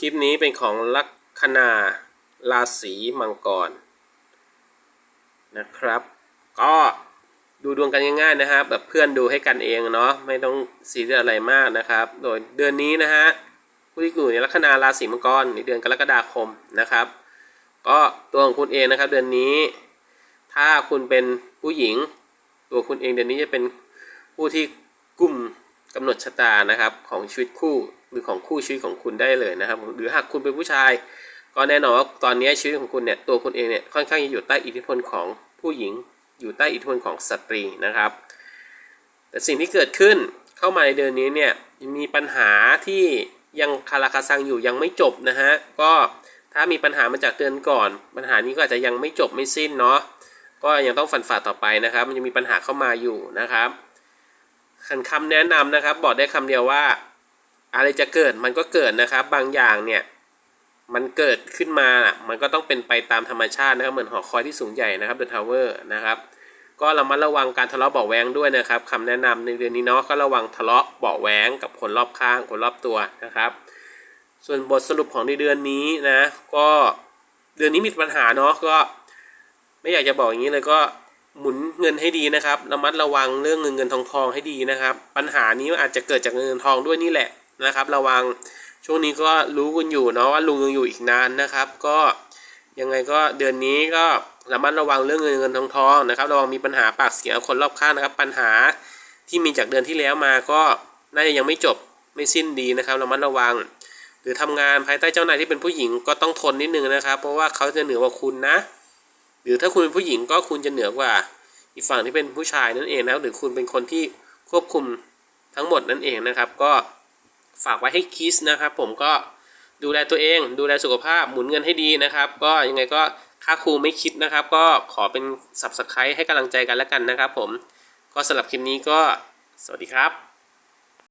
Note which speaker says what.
Speaker 1: คลิปนี้เป็นของลัคนาราศีมังกรนะครับ ก็ดูดวงกันง่ายๆนะครับ แบบเพื่อนดูให้กันเองเนาะไม่ต้องซีเรียสอะไรมากนะครับ โดยเดือนนี้นะฮะผู้ที่อยู่ในลัคนาราศีมังกรในเดือนกรกฎาคมนะครับ ก็ตัวของคุณเองนะครับ เดือนนี้ ถ้าคุณเป็นผู้หญิง ตัวคุณเองเดือนนี้จะเป็นผู้ที่กลุ่ม กำหนดชะตานะครับของชีวิตคู่หรือของคู่ชีวิตของคุณได้เลยนะครับ หรือหากคุณเป็นผู้ชาย ก็แน่นอนว่าตอนนี้ชีวิตของคุณเนี่ยตัวคุณเองเนี่ยค่อนข้างจะอยู่ใต้อิทธิพลของผู้หญิง อยู่ใต้อิทธิพลของสตรีนะครับ แต่สิ่งที่เกิดขึ้นเข้ามาในเดือนนี้เนี่ยมีปัญหาที่ยังคาราคาซังอยู่ยังไม่จบนะฮะก็ถ้ามีปัญหามาจากเดือนก่อน ปัญหานี้ก็อาจจะยังไม่จบไม่สิ้นเนาะก็ยังต้องฝันฝ่าต่อไปนะครับ มันจะมีปัญหาเข้ามาอยู่นะครับ คันคำแนะนำนะครับ บอกได้คำเดียวว่า อะไรจะเกิดมันก็เกิดนะครับ บางอย่างเนี่ยมันเกิดขึ้นมาน่ะมันก็ต้องเป็นไปตามธรรมชาตินะครับ เหมือนหอคอยที่สูงใหญ่นะครับ The Tower นะครับ ก็ระมัดระวังการทะเลาะเบาแวงด้วยนะครับคำแนะนำในเดือนนี้เนาะก็ระวังทะเลาะเบาแวงกับคนรอบข้างคนรอบตัวนะครับ ส่วนบทสรุปของในเดือนนี้นะ ก็เดือนนี้มีปัญหาเนาะก็ ไม่อยากจะบอกอย่างนี้เลยก็ หมุนเงินให้ดีนะครับระมัดระวังเรื่องเงินเงินทองทองให้ดีนะครับ ปัญหานี้อาจจะเกิดจากเงินเงินทองด้วยนี่แหละนะครับ ระวังช่วงนี้ก็รู้กันอยู่เนาะว่าลุงยังอยู่อีกนานนะครับ ก็ยังไงก็เดือนนี้ก็ระมัดระวังเรื่องเงินเงินทองทองนะครับระวังมีปัญหาปากเสียงคนรอบข้างนะครับ ปัญหาที่มีจากเดือนที่แล้วมาก็น่าจะยังไม่จบไม่สิ้นดีนะครับระมัดระวัง หรือทำงานภายใต้เจ้านายที่เป็นผู้หญิงก็ต้องทนนิดนึงนะครับ เพราะว่าเขาจะเหนือกว่าคุณนะ หรือถ้าคุณเป็นผู้หญิงก็คุณจะเหนือกว่า อีกฝั่งที่เป็นผู้ชายนั่นเองนะหรือคุณเป็นคนที่ควบคุมทั้งหมดนั่นเองนะครับ ก็ฝากไว้ให้คิสนะครับผมก็ดูแลตัวเอง ดูแลสุขภาพหมุนเงินให้ดีนะครับ ก็ยังไงก็ค่าครูไม่คิดนะครับ ก็ขอเป็นสับสไครต์ให้กำลังใจกันแล้วกันนะครับ ผมก็สำหรับคลิปนี้ก็สวัสดีครับ